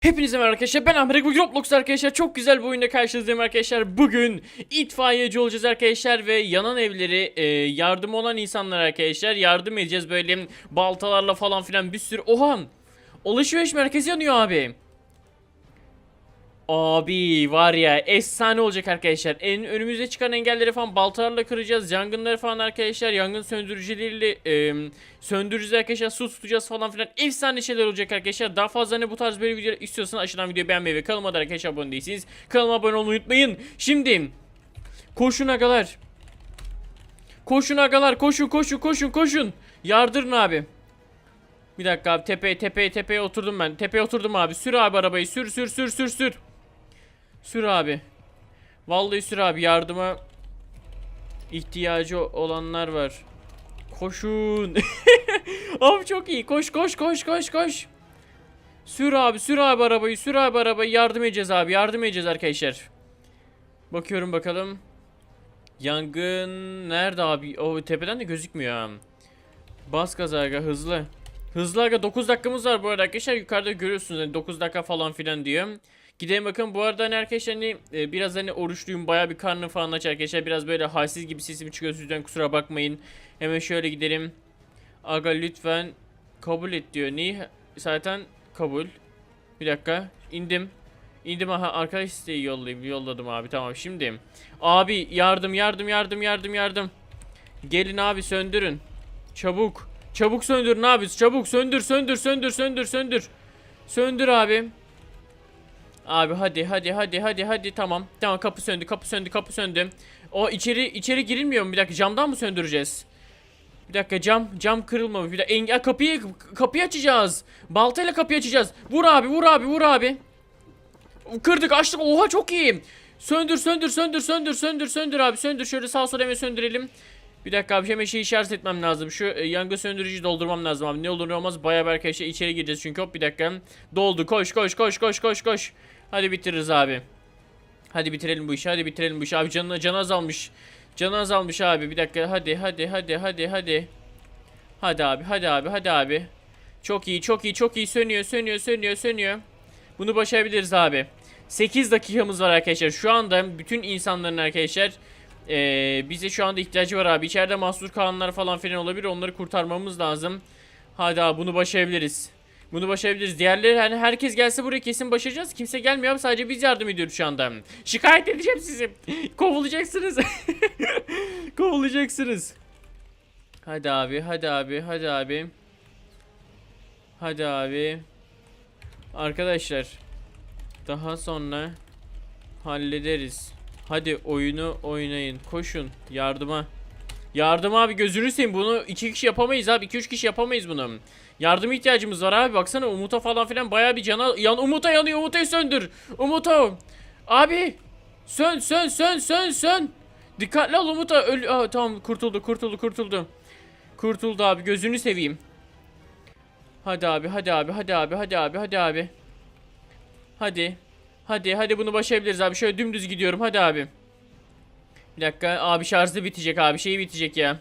Hepinize merhaba arkadaşlar ben Ahmet bugün Roblox arkadaşlar çok güzel bir oyunda karşınızdayım arkadaşlar. Bugün itfaiyeci olacağız arkadaşlar ve yanan evleri e, yardım olan insanlar arkadaşlar yardım edeceğiz böyle baltalarla falan filan bir sürü. Oha! Alışveriş merkezi yanıyor abi Abi var ya efsane olacak arkadaşlar. En önümüze çıkan engelleri falan baltalarla kıracağız. Yangınları falan arkadaşlar yangın söndürücüleriyle e, söndüreceğiz arkadaşlar. Su tutacağız falan filan. Efsane şeyler olacak arkadaşlar. Daha fazla ne bu tarz böyle videolar istiyorsanız aşağıdan videoyu beğenmeyi ve kanalıma da arkadaşlar abone değilsiniz. Kanalıma abone olmayı unutmayın. Şimdi koşun agalar. Koşun agalar koşun koşun koşun koşun. Yardırın abi. Bir dakika abi tepeye tepeye tepeye oturdum ben. Tepeye oturdum abi. Sür abi arabayı. Sür sür sür sür sür. Sür abi. Vallahi sür abi yardıma ihtiyacı olanlar var. Koşun. abi çok iyi. Koş koş koş koş koş. Sür abi sür abi arabayı sür abi arabayı yardım edeceğiz abi yardım edeceğiz arkadaşlar. Bakıyorum bakalım. Yangın nerede abi? O tepeden de gözükmüyor ha. Bas gaza aga hızlı. Hızlı aga 9 dakikamız var bu arada arkadaşlar yukarıda görüyorsunuz hani 9 dakika falan filan diyor. Gidelim bakın bu arada hani arkadaşlar hani e, biraz hani oruçluyum baya bir karnım falan aç arkadaşlar biraz böyle halsiz gibi sesim çıkıyor sizden kusura bakmayın. Hemen şöyle gidelim. Aga lütfen kabul et diyor. Neyi? Zaten kabul. Bir dakika indim. İndim aha arkadaş isteği yollayayım yolladım abi tamam şimdi. Abi yardım yardım yardım yardım yardım. Gelin abi söndürün. Çabuk. Çabuk söndürün abi çabuk söndür söndür söndür söndür söndür. Söndür abi. Abi hadi hadi hadi hadi hadi tamam. Tamam kapı söndü kapı söndü kapı söndü. O içeri içeri girilmiyor mu? Bir dakika camdan mı söndüreceğiz? Bir dakika cam cam kırılmamış. Bir dakika engel kapıyı kapıyı açacağız. Baltayla kapıyı açacağız. Vur abi vur abi vur abi. Kırdık açtık. Oha çok iyi. Söndür söndür söndür söndür söndür söndür abi söndür şöyle sağ sola hemen söndürelim. Bir dakika abi hemen şey işaret etmem lazım. Şu e, yangın söndürücüyü doldurmam lazım abi. Ne olur ne olmaz bayağı bir arkadaşlar içeri gireceğiz çünkü hop bir dakika. Doldu koş koş koş koş koş koş. Hadi bitiririz abi. Hadi bitirelim bu işi. Hadi bitirelim bu işi. Abi canına canı azalmış. Canı azalmış abi. Bir dakika. Hadi hadi hadi hadi hadi. Hadi abi. Hadi abi. Hadi abi. Çok iyi. Çok iyi. Çok iyi. Sönüyor. Sönüyor. Sönüyor. Sönüyor. Bunu başarabiliriz abi. 8 dakikamız var arkadaşlar. Şu anda bütün insanların arkadaşlar ee, bize şu anda ihtiyacı var abi. İçeride mahsur kalanlar falan filan olabilir. Onları kurtarmamız lazım. Hadi abi bunu başarabiliriz. Bunu başarabiliriz. Diğerleri hani herkes gelse buraya kesin başaracağız. Kimse gelmiyor abi sadece biz yardım ediyoruz şu anda. Şikayet edeceğim sizi. Kovulacaksınız. Kovulacaksınız. Hadi abi, hadi abi, hadi abi. Hadi abi. Arkadaşlar. Daha sonra hallederiz. Hadi oyunu oynayın. Koşun yardıma. Yardım abi gözünü seveyim bunu iki kişi yapamayız abi 2-3 kişi yapamayız bunu. Yardım ihtiyacımız var abi baksana Umut'a falan filan baya bir cana yan Umut'a yanıyor Umut'u söndür. Umut'a. Abi sön sön sön sön sön. Dikkatli ol Umut'a öl Aa, tamam kurtuldu kurtuldu kurtuldu. Kurtuldu abi gözünü seveyim. Hadi abi hadi abi hadi abi hadi abi hadi abi. Hadi. Hadi hadi bunu başarabiliriz abi şöyle dümdüz gidiyorum hadi abi. Bir dakika abi şarjı bitecek abi şeyi bitecek ya.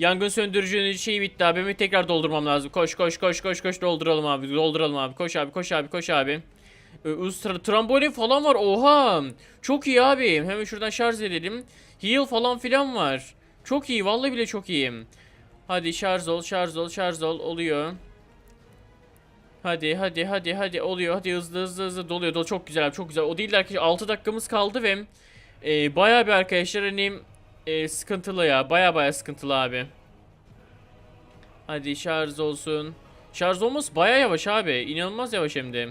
Yangın söndürücünün şeyi bitti abi. Benim tekrar doldurmam lazım. Koş koş koş koş koş dolduralım abi. Dolduralım abi. Koş abi koş abi koş abi. Ee, tra- trambolin falan var. Oha. Çok iyi abi. Hemen şuradan şarj edelim. Heal falan filan var. Çok iyi. Vallahi bile çok iyi. Hadi şarj ol şarj ol şarj ol. Oluyor. Hadi hadi hadi hadi oluyor. Hadi hızlı hızlı hızlı doluyor. Dol çok güzel abi çok güzel. O değil de arkadaşlar 6 dakikamız kaldı ve e, bayağı bir arkadaşlar hani e, sıkıntılı ya. Baya baya sıkıntılı abi. Hadi şarj olsun. Şarj olması baya yavaş abi. İnanılmaz yavaş hem de.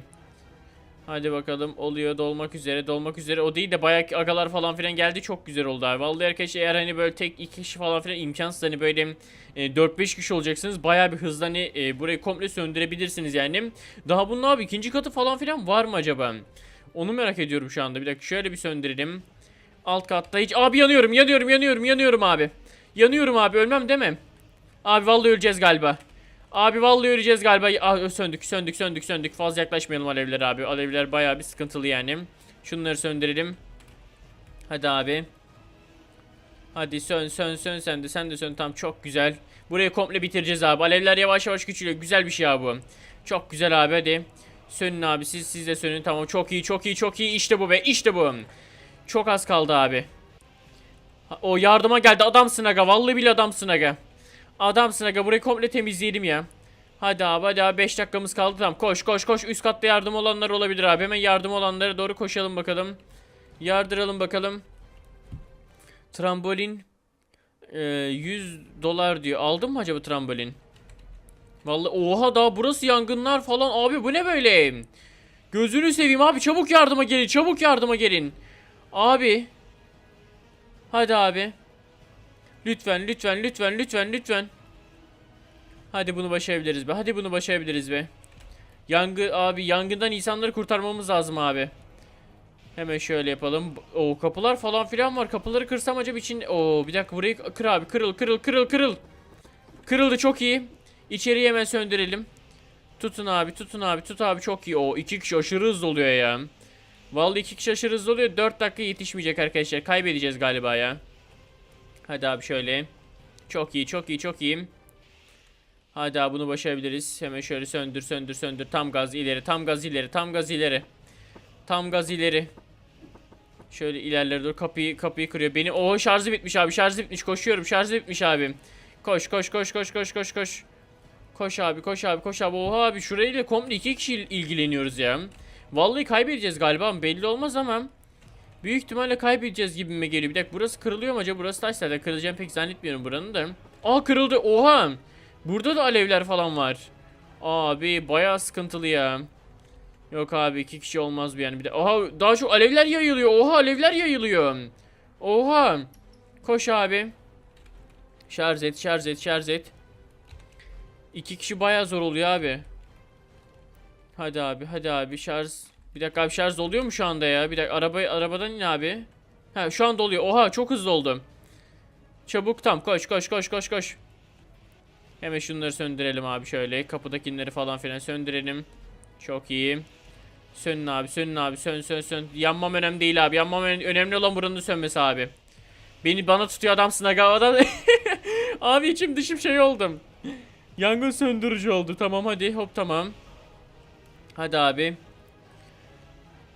Hadi bakalım oluyor dolmak üzere dolmak üzere. O değil de bayağı agalar falan filan geldi çok güzel oldu abi. Vallahi arkadaşlar eğer hani böyle tek iki kişi falan filan imkansız hani böyle e, 4-5 kişi olacaksınız. Bayağı bir hızlı hani e, burayı komple söndürebilirsiniz yani. Daha bunun abi ikinci katı falan filan var mı acaba? Onu merak ediyorum şu anda. Bir dakika şöyle bir söndürelim. Alt katta hiç... Abi yanıyorum yanıyorum yanıyorum yanıyorum abi. Yanıyorum abi ölmem mi? Abi vallahi öleceğiz galiba. Abi vallahi öleceğiz galiba. Ah, söndük söndük söndük söndük. Fazla yaklaşmayalım alevler abi. Alevler bayağı bir sıkıntılı yani. Şunları söndürelim. Hadi abi. Hadi sön sön sön sen de sen de sön tam çok güzel. Burayı komple bitireceğiz abi. Alevler yavaş yavaş küçülüyor. Güzel bir şey abi bu. Çok güzel abi hadi. Sönün abi siz siz de sönün tamam çok iyi çok iyi çok iyi işte bu be işte bu. Çok az kaldı abi. O yardıma geldi adamsın aga vallahi bile adamsın aga. Adamsın aga burayı komple temizleyelim ya. Hadi abi hadi abi 5 dakikamız kaldı tamam koş koş koş üst katta yardım olanlar olabilir abi hemen yardım olanlara doğru koşalım bakalım. Yardıralım bakalım. Trambolin e, 100 dolar diyor. Aldın mı acaba trambolin? Vallahi oha daha burası yangınlar falan abi bu ne böyle? Gözünü seveyim abi çabuk yardıma gelin çabuk yardıma gelin. Abi. Hadi abi. Lütfen lütfen lütfen lütfen lütfen. Hadi bunu başarabiliriz be. Hadi bunu başarabiliriz be. Yangı abi yangından insanları kurtarmamız lazım abi. Hemen şöyle yapalım. O kapılar falan filan var. Kapıları kırsam acaba için o bir dakika burayı kır abi. Kırıl kırıl kırıl kırıl. Kırıldı çok iyi. İçeriği hemen söndürelim. Tutun abi tutun abi tut abi çok iyi. O iki kişi aşırı hızlı oluyor ya. Vallahi iki kişi aşırı hızlı oluyor. 4 dakika yetişmeyecek arkadaşlar. Kaybedeceğiz galiba ya. Hadi abi şöyle. Çok iyi çok iyi çok iyi. Hadi abi bunu başarabiliriz. Hemen şöyle söndür söndür söndür. Tam gaz ileri tam gaz ileri tam gaz ileri. Tam gaz ileri. Şöyle ilerlere doğru kapıyı kapıyı kırıyor. Beni o şarjı bitmiş abi. Şarjı bitmiş. Koşuyorum. Şarjı bitmiş abi. Koş koş koş koş koş koş koş. Koş abi koş abi koş abi. Oha abi şurayla komple iki kişi il- ilgileniyoruz ya. Vallahi kaybedeceğiz galiba belli olmaz ama. Büyük ihtimalle kaybedeceğiz gibime geliyor. Bir dakika burası kırılıyor mu acaba? Burası taş zaten kırılacağını pek zannetmiyorum buranın da. Aa kırıldı. Oha. Burada da alevler falan var. Abi bayağı sıkıntılı ya. Yok abi iki kişi olmaz bir yani. Bir de oha daha çok alevler yayılıyor. Oha alevler yayılıyor. Oha. Koş abi. Şarj et, şarj et, şarj et. İki kişi bayağı zor oluyor abi. Hadi abi, hadi abi şarj. Bir dakika abi şarj oluyor mu şu anda ya? Bir dakika araba arabadan in abi. Ha şu anda oluyor. Oha çok hızlı oldum. Çabuk tam koş koş koş koş koş. Hemen şunları söndürelim abi şöyle. Kapıdakileri falan filan söndürelim. Çok iyi. Sönün abi sönün abi sön sön sön. Yanmam önemli değil abi. Yanmam önemli, önemli olan buranın sönmesi abi. Beni bana tutuyor adamsın aga adam. abi içim dışım şey oldum. Yangın söndürücü oldu. Tamam hadi hop tamam. Hadi abi.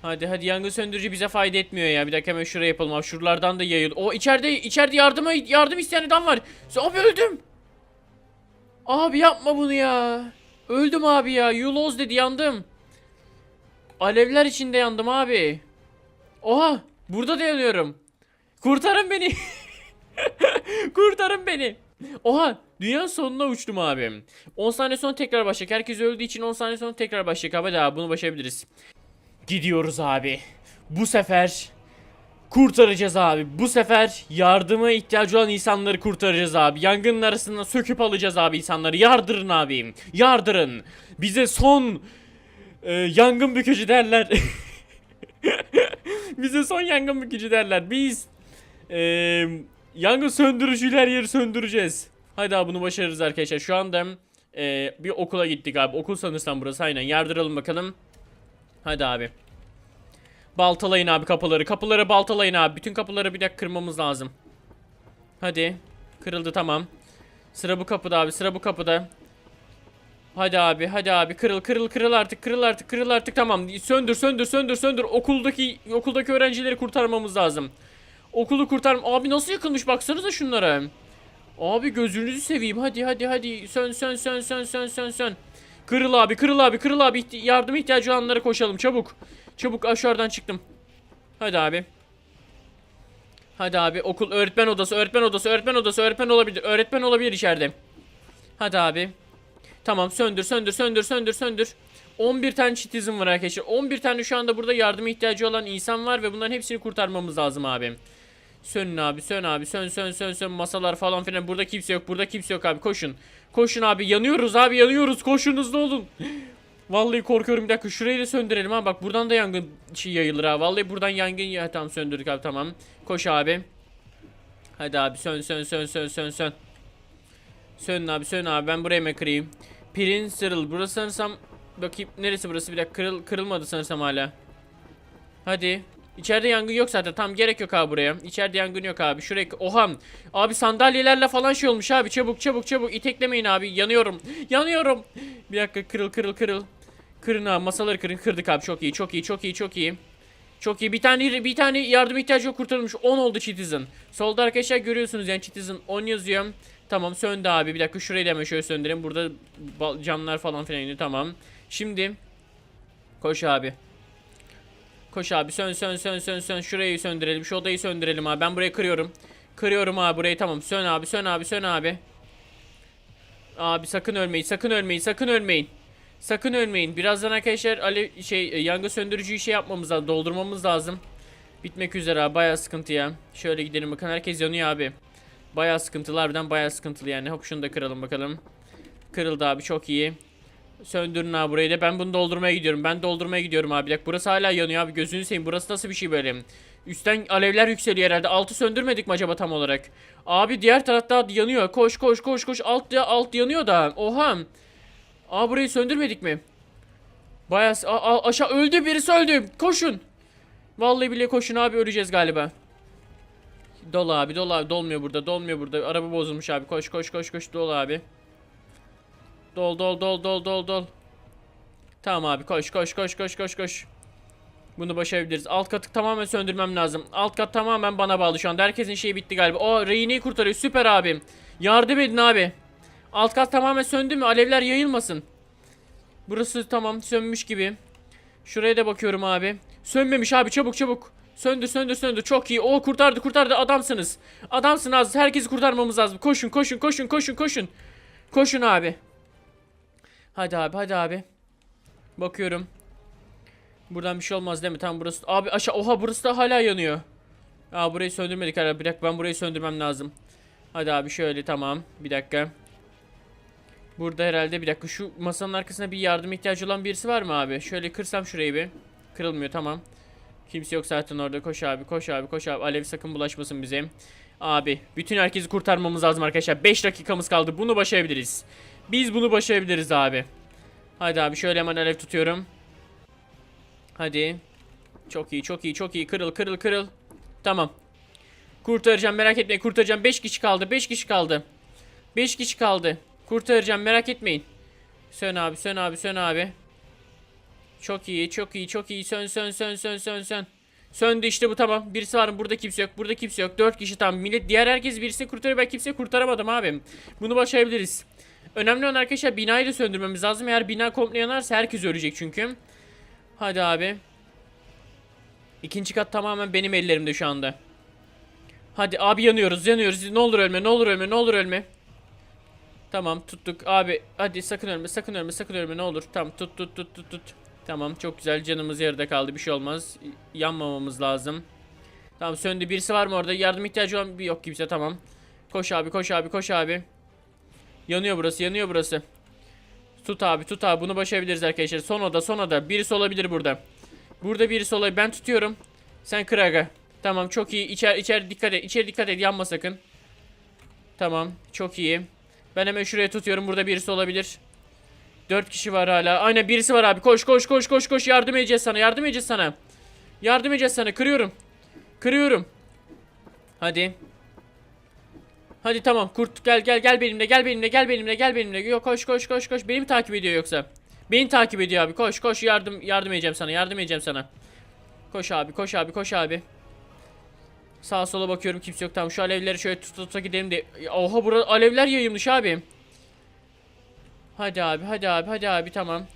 Hadi hadi yangın söndürücü bize fayda etmiyor ya. Bir dakika hemen şuraya yapalım abi. Şuralardan da yayıl. O içeride içeride yardıma yardım isteyen adam var. Abi öldüm. Abi yapma bunu ya. Öldüm abi ya. Yuloz dedi yandım. Alevler içinde yandım abi. Oha burada da yanıyorum. Kurtarın beni. Kurtarın beni. Oha dünya sonuna uçtum abi. 10 saniye sonra tekrar başlayacak. Herkes öldüğü için 10 saniye sonra tekrar başlayacak abi. Abi bunu başarabiliriz. Gidiyoruz abi. Bu sefer kurtaracağız abi. Bu sefer yardıma ihtiyacı olan insanları kurtaracağız abi. Yangının arasından söküp alacağız abi insanları. Yardırın abi. Yardırın. Bize son e, yangın bükücü derler. Bize son yangın bükücü derler. Biz e, yangın söndürücüler yeri söndüreceğiz. Hadi abi bunu başarırız arkadaşlar. Şu anda e, bir okula gittik abi. Okul sanırsam burası aynen. Yardıralım bakalım. Hadi abi. Baltalayın abi kapıları. Kapıları baltalayın abi. Bütün kapıları bir dakika kırmamız lazım. Hadi. Kırıldı tamam. Sıra bu kapıda abi. Sıra bu kapıda. Hadi abi. Hadi abi. Kırıl kırıl kırıl artık. Kırıl artık. Kırıl artık. Tamam. Söndür söndür söndür söndür. Okuldaki okuldaki öğrencileri kurtarmamız lazım. Okulu kurtar. Abi nasıl yakılmış baksanıza şunlara. Abi gözünüzü seveyim. Hadi hadi hadi. Sön sön sön sön sön sön sön. Kırıl abi, kırıl abi, kırıl abi. İhti- yardım ihtiyacı olanlara koşalım çabuk. Çabuk aşağıdan çıktım. Hadi abi. Hadi abi okul öğretmen odası, öğretmen odası, öğretmen odası, öğretmen olabilir. Öğretmen olabilir içeride. Hadi abi. Tamam söndür, söndür, söndür, söndür, söndür. 11 tane citizen var arkadaşlar. 11 tane şu anda burada yardıma ihtiyacı olan insan var ve bunların hepsini kurtarmamız lazım abi. Sönün abi sön abi sön sön sön sön masalar falan filan burada kimse yok burada kimse yok abi koşun. Koşun abi yanıyoruz abi yanıyoruz koşun hızlı olun. Vallahi korkuyorum bir dakika şurayı da söndürelim ha bak buradan da yangın şey yayılır ha. Vallahi buradan yangın ya tamam söndürdük abi tamam. Koş abi. Hadi abi sön sön sön sön sön sön. Sönün abi sön abi ben buraya mı kırayım? Prince Cyril burası sanırsam bakayım neresi burası bir dakika kırıl, kırılmadı sanırsam hala. Hadi. İçeride yangın yok zaten. Tam gerek yok abi buraya. İçeride yangın yok abi. Şuraya oha. Abi sandalyelerle falan şey olmuş abi. Çabuk çabuk çabuk iteklemeyin abi. Yanıyorum. Yanıyorum. Bir dakika kırıl kırıl kırıl. Kırın abi masaları kırın. Kırdık abi çok iyi çok iyi çok iyi çok iyi. Çok iyi. Bir tane bir tane yardım ihtiyacı yok kurtarılmış. 10 oldu Citizen. Solda arkadaşlar görüyorsunuz yani Citizen 10 yazıyor. Tamam söndü abi. Bir dakika şurayı da hemen şöyle söndürelim. Burada camlar falan filan iniyor. Tamam. Şimdi koş abi. Koş abi sön sön sön sön sön. Şurayı söndürelim. Şu odayı söndürelim abi. Ben burayı kırıyorum. Kırıyorum abi burayı tamam. Sön abi sön abi sön abi. Abi sakın ölmeyin sakın ölmeyin sakın ölmeyin. Sakın ölmeyin. Birazdan arkadaşlar alev şey e, yangın söndürücüyü şey yapmamız lazım. Doldurmamız lazım. Bitmek üzere abi. Bayağı sıkıntı ya. Şöyle gidelim bakın. Herkes yanıyor abi. Bayağı sıkıntılı harbiden bayağı sıkıntılı yani. Hop şunu da kıralım bakalım. Kırıldı abi çok iyi. Söndürün abi burayı da. Ben bunu doldurmaya gidiyorum. Ben doldurmaya gidiyorum abi. Dakika burası hala yanıyor abi. Gözünü seveyim. Burası nasıl bir şey böyle? Üstten alevler yükseliyor herhalde. Altı söndürmedik mi acaba tam olarak? Abi diğer tarafta yanıyor. Koş koş koş koş. Alt alt yanıyor da. Oha. Aa burayı söndürmedik mi? Bayağı aa, aşağı öldü birisi öldü. Koşun. Vallahi bile koşun abi öleceğiz galiba. Dol abi dol abi dolmuyor burada dolmuyor burada. Araba bozulmuş abi. Koş koş koş koş dol abi. Dol dol dol dol dol dol. Tamam abi koş koş koş koş koş koş. Bunu başarabiliriz. Alt katı tamamen söndürmem lazım. Alt kat tamamen bana bağlı şu anda. Herkesin şeyi bitti galiba. O Reyne'yi kurtarıyor. Süper abim. Yardım edin abi. Alt kat tamamen söndü mü? Alevler yayılmasın. Burası tamam sönmüş gibi. Şuraya da bakıyorum abi. Sönmemiş abi çabuk çabuk. Söndü söndü söndü çok iyi. O kurtardı kurtardı adamsınız. Adamsınız herkesi kurtarmamız lazım. Koşun koşun koşun koşun koşun. Koşun abi. Hadi abi hadi abi. Bakıyorum. Buradan bir şey olmaz değil mi? Tamam burası. Abi aşağı oha burası da hala yanıyor. Aa burayı söndürmedik hala. Bir dakika ben burayı söndürmem lazım. Hadi abi şöyle tamam. Bir dakika. Burada herhalde bir dakika şu masanın arkasında bir yardım ihtiyacı olan birisi var mı abi? Şöyle kırsam şurayı bir. Kırılmıyor tamam. Kimse yok zaten orada. Koş abi koş abi koş abi. Alev sakın bulaşmasın bize. Abi bütün herkesi kurtarmamız lazım arkadaşlar. 5 dakikamız kaldı. Bunu başarabiliriz. Biz bunu başarabiliriz abi. Hadi abi şöyle hemen alev tutuyorum. Hadi. Çok iyi çok iyi çok iyi. Kırıl kırıl kırıl. Tamam. Kurtaracağım merak etmeyin kurtaracağım. 5 kişi kaldı 5 kişi kaldı. 5 kişi kaldı. Kurtaracağım merak etmeyin. Sön abi sön abi sön abi. Çok iyi çok iyi çok iyi sön sön sön sön sön sön. Söndü işte bu tamam. Birisi var mı? Burada kimse yok. Burada kimse yok. 4 kişi tamam. Millet diğer herkes birisini kurtarıyor. Ben kimseyi kurtaramadım abi. Bunu başarabiliriz. Önemli olan arkadaşlar binayı da söndürmemiz lazım. Eğer bina komple yanarsa herkes ölecek çünkü. Hadi abi. İkinci kat tamamen benim ellerimde şu anda. Hadi abi yanıyoruz yanıyoruz. Ne olur ölme ne olur ölme ne olur ölme. Tamam tuttuk abi hadi sakın ölme sakın ölme sakın ölme ne olur. Tamam tut tut tut tut tut. Tamam çok güzel canımız yarıda kaldı bir şey olmaz. Yanmamamız lazım. Tamam söndü birisi var mı orada yardım ihtiyacı olan bir yok kimse tamam. Koş abi koş abi koş abi. Yanıyor burası yanıyor burası. Tut abi tut abi bunu başarabiliriz arkadaşlar. Son oda son oda birisi olabilir burada. Burada birisi olabilir ben tutuyorum. Sen kır aga. Tamam çok iyi içer içer dikkat et içeri dikkat et yanma sakın. Tamam çok iyi. Ben hemen şuraya tutuyorum. Burada birisi olabilir. Dört kişi var hala. Aynen birisi var abi. Koş koş koş koş koş. Yardım edeceğiz sana. Yardım edeceğiz sana. Yardım edeceğiz sana. Kırıyorum. Kırıyorum. Hadi. Hadi tamam. Kurt gel gel gel benimle. Gel benimle. Gel benimle. Gel benimle. Yok koş koş koş koş. Beni mi takip ediyor yoksa? Beni takip ediyor abi. Koş koş yardım yardım edeceğim sana. Yardım edeceğim sana. Koş abi. Koş abi. Koş abi. Sağa sola bakıyorum kimse yok. Tamam şu alevleri şöyle tuta tuta gidelim de. Oha burada alevler yayılmış abi. Hadi abi hadi abi hadi abi tamam.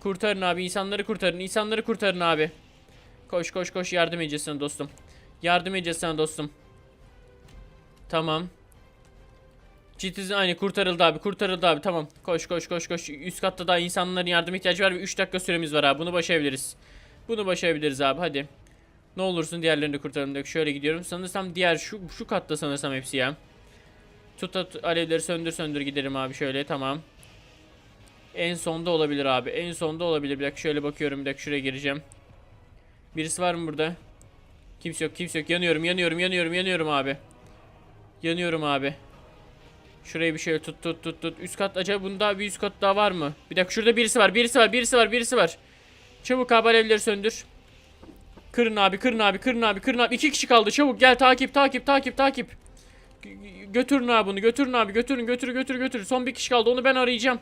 Kurtarın abi insanları kurtarın insanları kurtarın abi. Koş koş koş yardım edeceğiz sana dostum. Yardım edeceğiz sana dostum. Tamam. Citizen aynı kurtarıldı abi kurtarıldı abi tamam. Koş koş koş koş. Üst katta daha insanların yardım ihtiyacı var ve 3 dakika süremiz var abi. Bunu başarabiliriz. Bunu başarabiliriz abi hadi. Ne olursun diğerlerini de kurtaralım. Şöyle gidiyorum. Sanırsam diğer şu şu katta sanırsam hepsi ya. Tut tut alevleri söndür söndür giderim abi şöyle tamam. En sonda olabilir abi. En sonda olabilir. Bir dakika şöyle bakıyorum. Bir dakika şuraya gireceğim. Birisi var mı burada? Kimse yok kimse yok. Yanıyorum yanıyorum yanıyorum yanıyorum abi. Yanıyorum abi. Şurayı bir şöyle tut tut tut tut. Üst kat acaba bunda bir üst kat daha var mı? Bir dakika şurada birisi var birisi var birisi var birisi var. Çabuk abi alevleri söndür. Kırın abi, kırın abi, kırın abi, kırın abi. İki kişi kaldı. Çabuk gel takip, takip, takip, takip. Götürün abi bunu, götürün abi, götürün, götür, götür, götür. Son bir kişi kaldı. Onu ben arayacağım.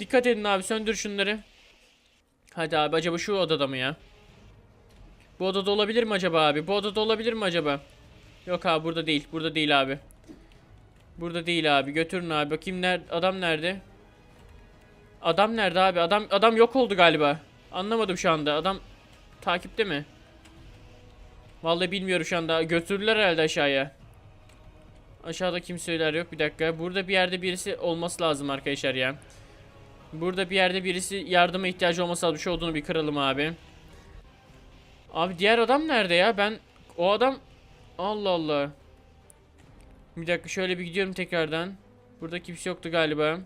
Dikkat edin abi, söndür şunları. Hadi abi acaba şu odada mı ya? Bu odada olabilir mi acaba abi? Bu odada olabilir mi acaba? Yok abi burada değil. Burada değil abi. Burada değil abi. Götürün abi. Bakayım ner adam nerede? Adam nerede abi? Adam adam yok oldu galiba. Anlamadım şu anda. Adam takipte mi? Vallahi bilmiyorum şu anda. Götürdüler herhalde aşağıya. Aşağıda kimseler yok. Bir dakika. Burada bir yerde birisi olması lazım arkadaşlar ya. Burada bir yerde birisi yardıma ihtiyacı olması lazım. Şu olduğunu bir kıralım abi. Abi diğer adam nerede ya? Ben o adam Allah Allah. Bir dakika şöyle bir gidiyorum tekrardan. Burada kimse yoktu galiba.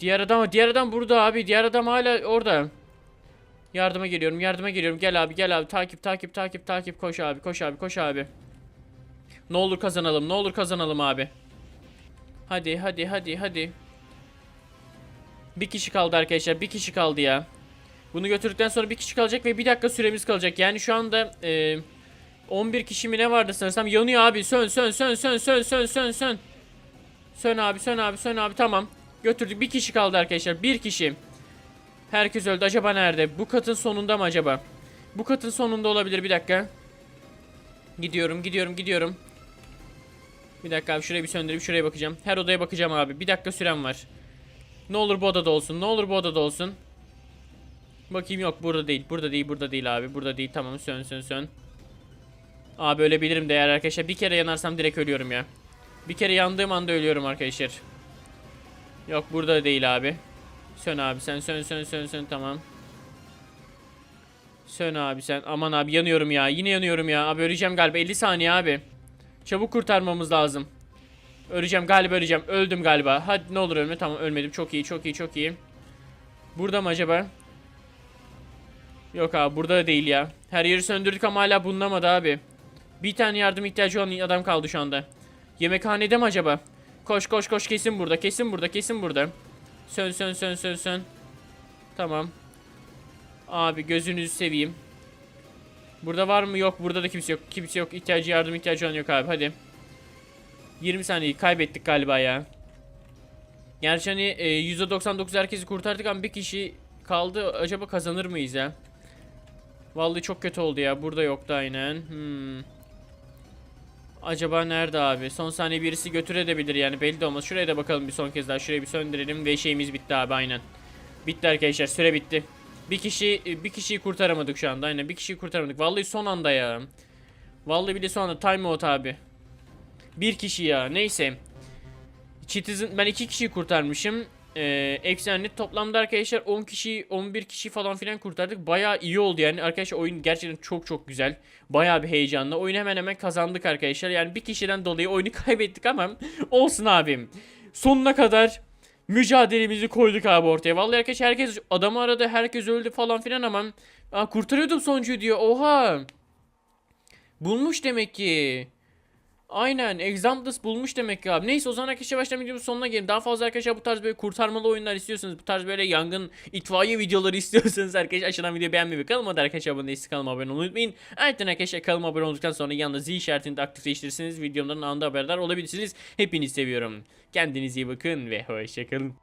Diğer adam diğer adam burada abi. Diğer adam hala orada. Yardıma geliyorum. Yardıma geliyorum. Gel abi gel abi. Takip takip takip takip koş abi. Koş abi koş abi. Ne olur kazanalım. Ne olur kazanalım abi. Hadi hadi hadi hadi. Bir kişi kaldı arkadaşlar. Bir kişi kaldı ya. Bunu götürdükten sonra bir kişi kalacak ve bir dakika süremiz kalacak. Yani şu anda e, 11 kişi mi ne vardı sanırsam yanıyor abi. Sön sön sön sön sön sön sön sön. Sön abi sön abi sön abi tamam. Götürdük bir kişi kaldı arkadaşlar. Bir kişi. Herkes öldü. Acaba nerede? Bu katın sonunda mı acaba? Bu katın sonunda olabilir bir dakika. Gidiyorum gidiyorum gidiyorum. Bir dakika abi şurayı bir söndürüp şuraya bakacağım. Her odaya bakacağım abi. Bir dakika sürem var. Ne olur bu odada olsun. Ne olur bu odada olsun. Bakayım yok burada değil. Burada değil. Burada değil abi. Burada değil. Tamam sön sön sön. Abi ölebilirim de eğer arkadaşlar. Bir kere yanarsam direkt ölüyorum ya. Bir kere yandığım anda ölüyorum arkadaşlar. Yok burada değil abi. Sön abi sen sön sön sön sön tamam. Sön abi sen. Aman abi yanıyorum ya. Yine yanıyorum ya. Abi öleceğim galiba. 50 saniye abi. Çabuk kurtarmamız lazım. Öleceğim galiba öleceğim. Öldüm galiba. Hadi ne olur ölme. Tamam ölmedim. Çok iyi çok iyi çok iyi. Burada mı acaba? Yok abi burada da değil ya. Her yeri söndürdük ama hala bulunamadı abi. Bir tane yardım ihtiyacı olan adam kaldı şu anda. Yemekhanede mi acaba? Koş koş koş kesin burada kesin burada kesin burada. Sön sön sön sön sön. Tamam. Abi gözünüzü seveyim. Burada var mı? Yok. Burada da kimse yok. Kimse yok. İhtiyacı yardım ihtiyacı olan yok abi. Hadi. 20 saniyeyi kaybettik galiba ya. Gerçi hani e, %99 herkesi kurtardık ama bir kişi kaldı. Acaba kazanır mıyız ya? Vallahi çok kötü oldu ya. Burada yoktu aynen. Hmm. Acaba nerede abi? Son saniye birisi götürebilir yani belli de olmaz. Şuraya da bakalım bir son kez daha. Şurayı bir söndürelim ve şeyimiz bitti abi aynen. Bitti arkadaşlar süre bitti. Bir kişi bir kişiyi kurtaramadık şu anda aynen. Bir kişiyi kurtaramadık. Vallahi son anda ya. Vallahi bir de son anda time out abi. Bir kişi ya neyse. Citizen ben iki kişiyi kurtarmışım. Ee, efsane toplamda arkadaşlar 10 kişi 11 kişi falan filan kurtardık. Bayağı iyi oldu yani arkadaşlar oyun gerçekten çok çok güzel. Bayağı bir heyecanlı. Oyunu hemen hemen kazandık arkadaşlar. Yani bir kişiden dolayı oyunu kaybettik ama olsun abim. Sonuna kadar mücadelemizi koyduk abi ortaya. Vallahi arkadaşlar herkes adamı aradı, herkes öldü falan filan ama kurtarıyordum sonuncuyu diyor. Oha. Bulmuş demek ki. Aynen Examples bulmuş demek ki abi. Neyse o zaman arkadaşlar baştan videomuzun sonuna gelin. Daha fazla arkadaşlar bu tarz böyle kurtarmalı oyunlar istiyorsanız, bu tarz böyle yangın, itfaiye videoları istiyorsanız arkadaşlar aşağıdan videoyu beğenmeyi ve kanalıma da arkadaşlar abone değilseniz kanalıma abone olmayı unutmayın. Ayrıca arkadaşlar kanalıma abone olduktan sonra yanında zil işaretini de aktifleştirirseniz videomdan anında haberdar olabilirsiniz. Hepinizi seviyorum. Kendinize iyi bakın ve hoşçakalın.